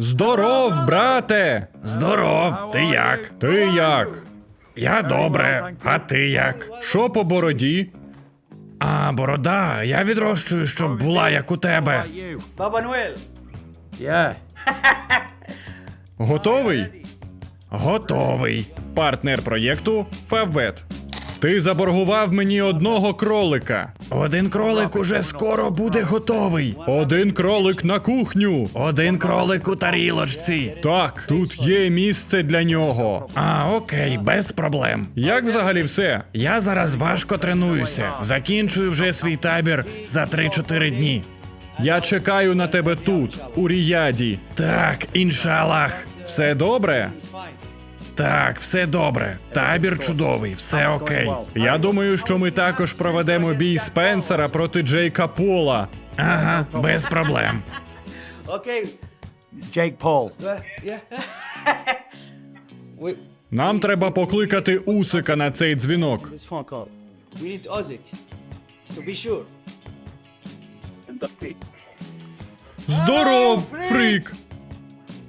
Здоров, брате! Здоров, ти як? Ти як? Я добре, а ти як? Що по бороді? А, борода, я відрощую, щоб була як у тебе. Baba Noel. Yeah. Готовий? Готовий. Партнер проєкту Фавбет. Ти заборгував мені одного кролика. Один кролик уже скоро буде готовий. Один кролик на кухню. Один кролик у тарілочці. Так, тут є місце для нього. А, окей, без проблем. Як взагалі все? Я зараз важко тренуюся. Закінчую вже свій табір за 3-4 дні. Я чекаю на тебе тут, у Ріяді. Так, іншалах. Все добре? Так, все добре. Табір чудовий, все окей. Я думаю, що ми також проведемо бій Спенсера проти Джейка Пола. Ага, без проблем. Uh, yeah. Wait. Нам треба покликати Усика на цей дзвінок. Здоров, фрік!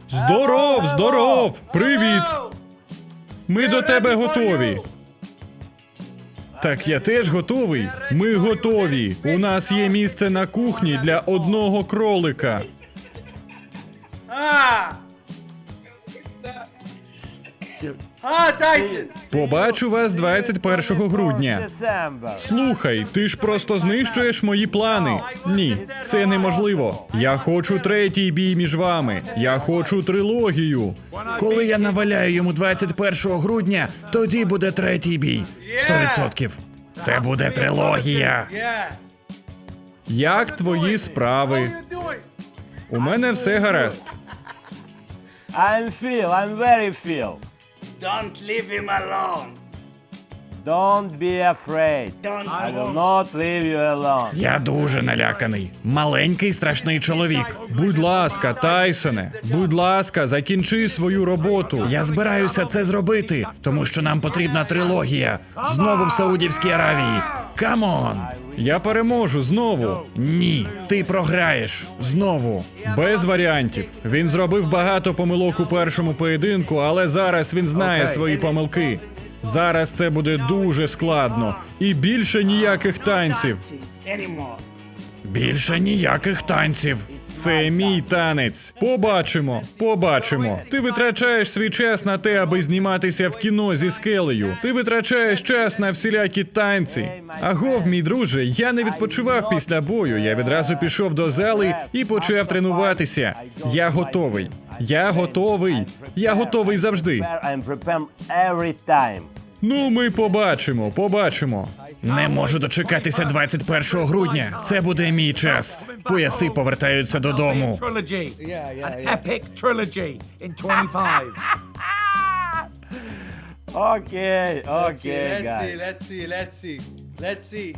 Здоров, здоров! Привіт! Ми до тебе готові. Так я теж готовий. Ми готові. У нас є місце на кухні для одного кролика. Ah! Ah, Tyson! Побачу вас 21 грудня. Слухай, ти ж просто знищуєш мої плани. Ні, це неможливо. Я хочу третій бій між вами. Я хочу трилогію. Коли я наваляю йому 21 грудня, тоді буде третій бій. 100%. Це буде трилогія. Як твої справи? У мене все гаразд. I'm Phil. I'm very Phil. Don't leave him alone. Don't be afraid. Don't I will not leave you alone. Я дуже наляканий. Маленький страшний чоловік. Будь ласка, Тайсоне, будь ласка, закінчи свою роботу. Я збираюся це зробити, тому що нам потрібна трилогія. Знову в Саудівській Аравії. Камон! Я переможу знову. Ні, ти програєш знову. Без варіантів. Він зробив багато помилок у першому поєдинку, але зараз він знає свої помилки. Зараз це буде дуже складно. І більше ніяких танців. Більше ніяких танців. Це мій танець. Побачимо, побачимо. Ти витрачаєш свій час на те, аби зніматися в кіно зі скелею. Ти витрачаєш час на всілякі танці. Агов, мій друже, я не відпочивав після бою. Я відразу пішов до зали і почав тренуватися. Я готовий. Я готовий. Я готовий завжди. Ну, ми побачимо, побачимо. Не можу дочекатися 21 грудня. Це буде мій час. Пояси повертаються додому. trilogy. Yeah, yeah, An yeah. epic trilogy in 25. Okay, Let's see, okay, let's see, guys. let's see, let's see. Let's see.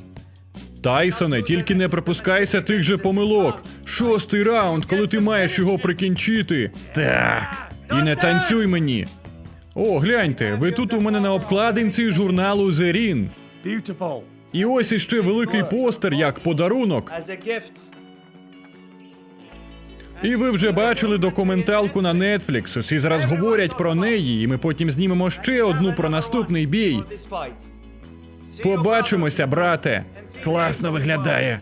Тайсоне, тільки не припускайся тих же помилок. Шостий раунд, коли ти маєш його прикінчити. Так. І не танцюй мені. О, гляньте, ви тут у мене на обкладинці журналу Зерін. Beautiful. І ось іще великий постер як подарунок. І ви вже бачили документалку на Netflix. Усі зараз говорять про неї, і ми потім знімемо ще одну про наступний бій. Побачимося, брате. Класно виглядає.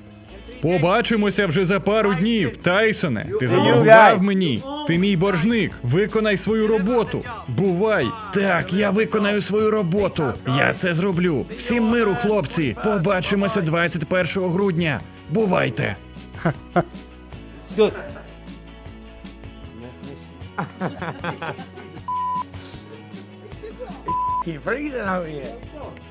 Побачимося вже за пару днів. Тайсоне, ти заборгував мені. Ти мій боржник. Виконай свою роботу. Бувай. Так, я виконаю свою роботу. Я це зроблю. Всім миру, хлопці. Побачимося 21 грудня. Бувайте. It's freezing out here.